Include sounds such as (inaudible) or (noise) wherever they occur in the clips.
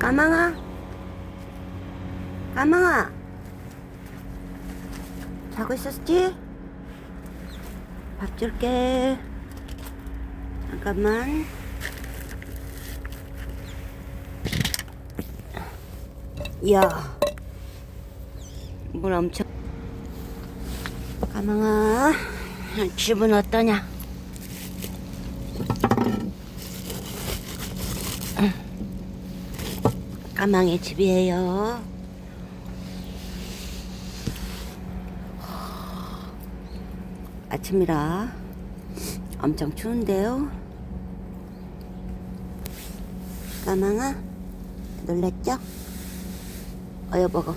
까망아? 까망아? 자고 있었지? 밥 줄게. 잠깐만. 이야. 물 엄청. 까망아, 집은 어떠냐? 까망의 집이에요. 아침이라 엄청 추운데요. 까망아, 놀랬죠? 어여 보고.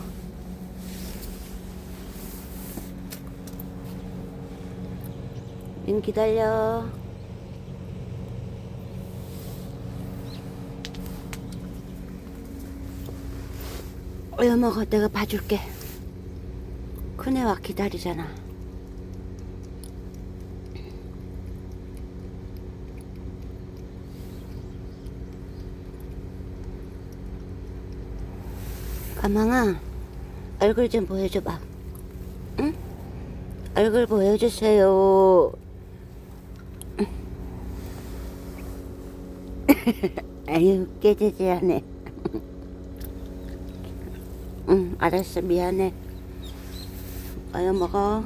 님 기다려. 어여 먹어, 내가 봐줄게. 큰애와 기다리잖아. 가망아, 얼굴 좀 보여줘봐. 응? 얼굴 보여주세요. (laughs) 아유, 깨지지하네. 응, 알았어, 미안해. 어여 먹어.